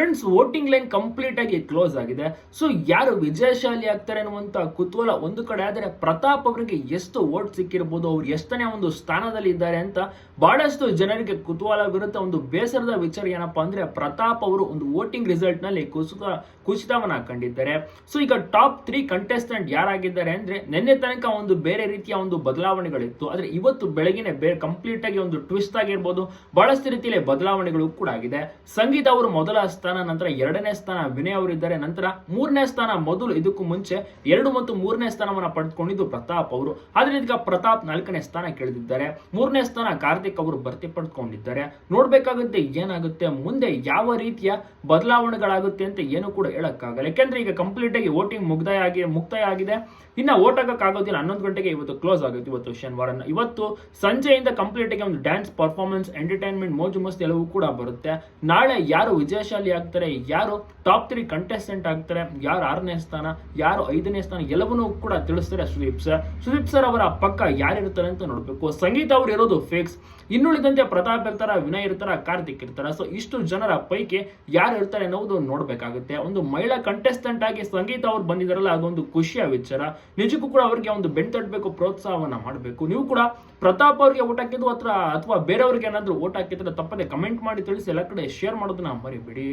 Friends voting line complete ಆಗಿ close ಆಗಿದೆ. So ಯಾರು ವಿಜಯಶಾಲಿ ಆಗ್ತಾರೆ ಅನ್ನುವಂತ ಕುತೂಹಲ ಒಂದು ಕಡೆ, ಆದರೆ ಪ್ರತಾಪ್ ಅವರಿಗೆ ಎಷ್ಟು ವೋಟ್ ಸಿಕ್ಕಿರ್ಬೋದು, ಅವ್ರು ಎಷ್ಟನೇ ಒಂದು ಸ್ಥಾನದಲ್ಲಿ ಇದ್ದಾರೆ ಅಂತ ಬಹಳಷ್ಟು ಜನರಿಗೆ ಕುತೂಹಲವಿರುತ್ತೆ ಒಂದು ಬೇಸರದ ವಿಚಾರ ಏನಪ್ಪಾ ಅಂದ್ರೆ, ಪ್ರತಾಪ್ ಅವರು ಒಂದು ವೋಟಿಂಗ್ ರಿಸಲ್ಟ್ನಲ್ಲಿ ಕುಸಿತ ಕುಸಿತವನ್ನ ಕಂಡಿದ್ದಾರೆ. ಸೊ ಈಗ ಟಾಪ್ ತ್ರೀ ಕಂಟೆಸ್ಟೆಂಟ್ ಯಾರಾಗಿದ್ದಾರೆ ಅಂದ್ರೆ, ನಿನ್ನೆ ತನಕ ಒಂದು ಬೇರೆ ರೀತಿಯ ಒಂದು ಬದಲಾವಣೆಗಳಿತ್ತು. ಆದ್ರೆ ಇವತ್ತು ಬೆಳಗಿನ ಬೇರೆ ಕಂಪ್ಲೀಟ್ ಆಗಿ ಒಂದು ಟ್ವಿಸ್ಟ್ ಆಗಿರ್ಬೋದು. ಬಹಳಷ್ಟು ರೀತಿಯಲ್ಲಿ ಬದಲಾವಣೆಗಳು ಕೂಡ ಆಗಿದೆ. ಸಂಗೀತ ಅವರು ಮೊದಲ ಸ್ಥಾನ ನಂತರ ಎರಡನೇ ಸ್ಥಾನ ವಿನಯ್ ಅವರು ಇದ್ದಾರೆ. ನಂತರ ಮೂರನೇ ಸ್ಥಾನ ಮೊದಲು ಇದಕ್ಕೂ ಮುಂಚೆ ಎರಡು ಮತ್ತು ಮೂರನೇ ಸ್ಥಾನವನ್ನ ಪಡೆದುಕೊಂಡಿದ್ದು ಪ್ರತಾಪ್ ಅವರು. ಆದ್ರೆ ಈಗ ಪ್ರತಾಪ್ ನಾಲ್ಕನೇ ಸ್ಥಾನ ಕೇಳಿದಿದ್ದಾರೆ. ಮೂರನೇ ಸ್ಥಾನ ಕಾರ್ತಿಕ್ ಅವರು ಭರ್ತಿ ಪಡೆದುಕೊಂಡಿದ್ದಾರೆ ನೋಡ್ಬೇಕಾಗುತ್ತೆ ಏನಾಗುತ್ತೆ, ಮುಂದೆ ಯಾವ ರೀತಿಯ ಬದಲಾವಣೆಗಳಾಗುತ್ತೆ ಅಂತ ಏನು ಕೂಡ ಹೇಳಕ್ಕಾಗಲ್ಲ. ಯಾಕೆಂದ್ರೆ ಈಗ ಕಂಪ್ಲೀಟ್ ಆಗಿ ವೋಟಿಂಗ್ ಮುಗ್ದಾಯ ಆಗಿ, ಮುಕ್ತಾಯ ಆಗಿದೆ. ಇನ್ನ ಓಟ್ ಆಗೋದಿಲ್ಲ. ಹನ್ನೊಂದು ಗಂಟೆಗೆ ಇವತ್ತು ಕ್ಲೋಸ್ ಆಗುತ್ತೆ ಇವತ್ತು ಶನಿವಾರ ಇವತ್ತು ಸಂಜೆಯಿಂದ ಕಂಪ್ಲೀಟ್ ಆಗಿ ಒಂದು ಡ್ಯಾನ್ಸ್ ಪರ್ಫಾರ್ಮೆನ್ಸ್ ಎಂಟರ್ಟೈನ್ಮೆಂಟ್ ಮೋಜು ಮಸ್ತಿ ಎಲ್ಲವೂ ಕೂಡ ಬರುತ್ತೆ. ನಾಳೆ ಯಾರು ವಿಜಯಶಾಲಿ ಆಗ್ತಾರೆ, ಯಾರು ಟಾಪ್ ತ್ರೀ ಕಂಟೆಸ್ಟೆಂಟ್ ಆಗ್ತಾರೆ, ಯಾರು ಆರನೇ ಸ್ಥಾನ, ಯಾರು ಐದನೇ ಸ್ಥಾನ, ಎಲ್ಲವನ್ನೂ ಕೂಡ ತಿಳಿಸ್ತಾರೆ ಸುದೀಪ್ ಸರ್ ಸುದೀಪ್ ಸರ್ ಅವರ ಪಕ್ಕ ಯಾರಿರ್ತಾರೆ ಅಂತ ನೋಡ್ಬೇಕು. ಸಂಗೀತ ಅವರು ಇರೋದು ಫಿಕ್ಸ್ ಇನ್ನುಳಿದಂತೆ ಪ್ರತಾಪ್ ಇರ್ತಾರ, ವಿನಯ್ ಇರ್ತಾರ, ಕಾರ್ತಿಕ್ ಇರ್ತಾರ. ಸೊ ಇಷ್ಟು ಜನರ ಪೈಕಿ ಯಾರು ಇರ್ತಾರೆ ಅನ್ನೋದು ನೋಡ್ಬೇಕಾಗುತ್ತೆ. ಒಂದು ಮಹಿಳಾ ಕಂಟೆಸ್ಟೆಂಟ್ ಆಗಿ ಸಂಗೀತ ಅವ್ರು ಬಂದಿದಾರಲ್ಲ, ಅದೊಂದು ಖುಷಿಯ ವಿಚಾರ. ನಿಜಕ್ಕೂ ಕೂಡ ಅವರಿಗೆ ಒಂದು ಬೆನ್ ತಟ್ಟಬೇಕು ಪ್ರೋತ್ಸಾಹವನ್ನ ಮಾಡಬೇಕು. ನೀವು ಕೂಡ ಪ್ರತಾಪ್ ಅವರಿಗೆ ಓಟ್ ಹಾಕಿದ್ದು ಅಥವಾ ಅಥವಾ ಬೇರೆಯವ್ರಿಗೆ ಏನಾದ್ರು ಓಟ್ ಹಾಕಿದ್ರೆ ತಪ್ಪದೆ ಕಮೆಂಟ್ ಮಾಡಿ ತಿಳಿಸಿ, ಎಲ್ಲ ಕಡೆ ಶೇರ್ ಮಾಡೋದನ್ನ ಮರಿಬೇಡಿ.